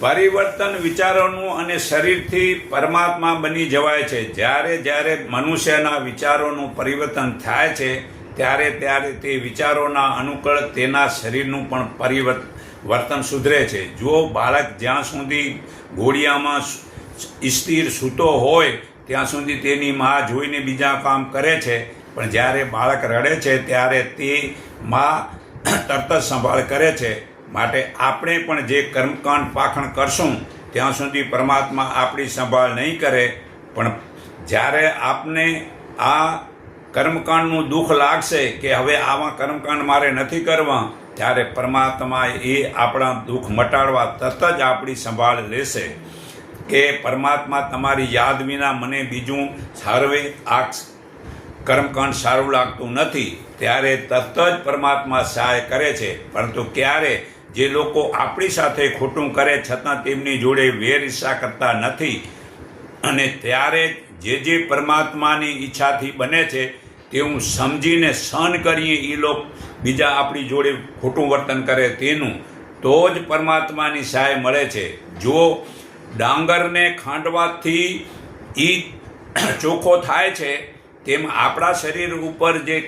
પરિવર્તન વિચારોનું અને શરીરથી પરમાત્મા બની જવાય છે. જ્યારે જ્યારે મનુષ્યના વિચારોનું પરિવર્તન થાય છે, ત્યારે ત્યારે તે વિચારોના અનુકૂળ તેના શરીરનું પણ પરિવર્તન વર્તન સુધરે છે. જો બાળક જ્યાં સુધી ઘોડિયામાં સ્થિર સૂતો હોય, ત્યાં સુધી તેની મા જોઈને બીજા કામ કરે છે. પણ જ્યારે બાળક રડે છે, ત્યારે તે મા તરત જ સંભાળ કરે છે. માટે આપણે પણ જે કર્મકાંડ પાખણ કરશું, ત્યાં સુધી પરમાત્મા આપણી સંભાળ નહીં કરે, પણ જ્યારે આપને આ કર્મકાંડનું દુઃખ લાગશે કે હવે આવા કર્મકાંડ મારે નથી કરવા, ત્યારે પરમાત્મા એ આપણા દુઃખ મટાડવા તરત જ આપણી સંભાળ લેશે. કે પરમાત્મા તમારી યાદ વિના મને બીજું સારવે આ કર્મકાંડ સારું લાગતું નથી, ત્યારે તરત જ પરમાત્મા સહાય કરે છે. પરંતુ ક્યારે જે લોકો આપણી સાથે ખોટું કરે છતાં તેમની જોડે વેર ઈચ્છા કરતા નથી. અને ત્યારે જે જે પરમાત્માની ઈચ્છાથી બને છે તેવું સમજીને સહન કરીએ એ લોકો બીજા આપણી જોડે ખોટું વર્તન કરે તેનું, તો જ પરમાત્માની સહાય મળે છે. જો ડાંગરને ખાંડવાથી એ ચોખ્ખો થાય છે, તેમ આપણા શરીર ઉપર જે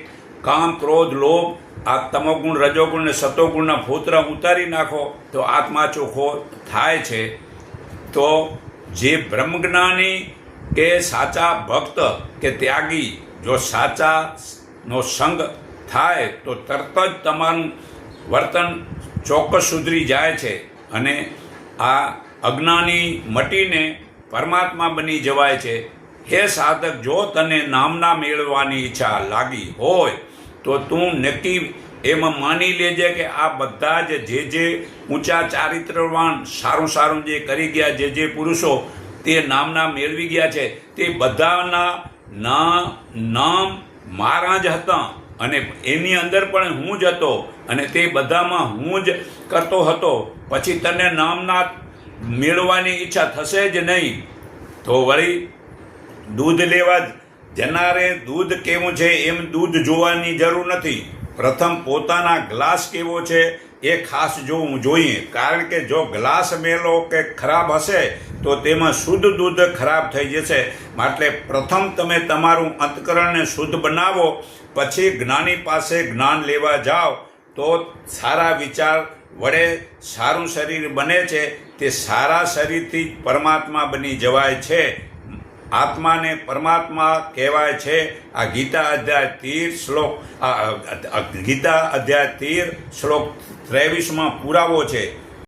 કામ, ક્રોધ, લોભ, આ તમોગુણ, રજોગુણ ને સતોગુણના ફોતરા ઉતારી નાખો, તો આત્મા ચોખ્ખો થાય છે. તો જે બ્રહ્મજ્ઞાની કે સાચા ભક્ત કે ત્યાગી, જો સાચા નો સંગ થાય, તો તરત જ તમારું વર્તન ચોક્કસ સુધરી જાય છે અને આ અજ્ઞાની મટીને પરમાત્મા બની જવાય છે. હે સાધક, જો તને નામના મેળવવાની ઈચ્છા લાગી હોય તો તું નક્કી એમાં માની લેજે કે આ બધા જ જે જે ઊંચા ચારિત્રવાન સારું સારું જે કરી ગયા જે જે પુરુષો, તે નામના મેળવી ગયા છે. તે બધાના ના, નામ મારા જ હતા. અને એની અંદર પણ હું જ હતો અને તે બધામાં હું જ કરતો હતો. પછી તને નામના મેળવવાની ઈચ્છા થશે જ નહીં. તો વળી દૂધ લેવા જનારે દૂધ કેવું છે એમ દૂધ જોવાની જરૂર નથી. પ્રથમ પોતાના ગ્લાસ કેવો છે એ ખાસ જોવું જોઈએ. કારણ કે જો ગ્લાસ મેલો કે ખરાબ હશે, તો તેમાં શુદ્ધ દૂધ ખરાબ થઈ જશે. માટે પ્રથમ તમે તમારું અંતકરણને શુદ્ધ બનાવો, પછી જ્ઞાની પાસે જ્ઞાન લેવા જાઓ, તો સારા વિચાર વડે સારું શરીર બને છે. તે સારા શરીરથી પરમાત્મા બની જવાય છે. આત્માને પરમાત્મા કહેવાય છે. આ ગીતા અધ્યાય તીર શ્લોક ગીતા અધ્યાય તીર શ્લોક ત્રેવીસમાં પુરાવો છે.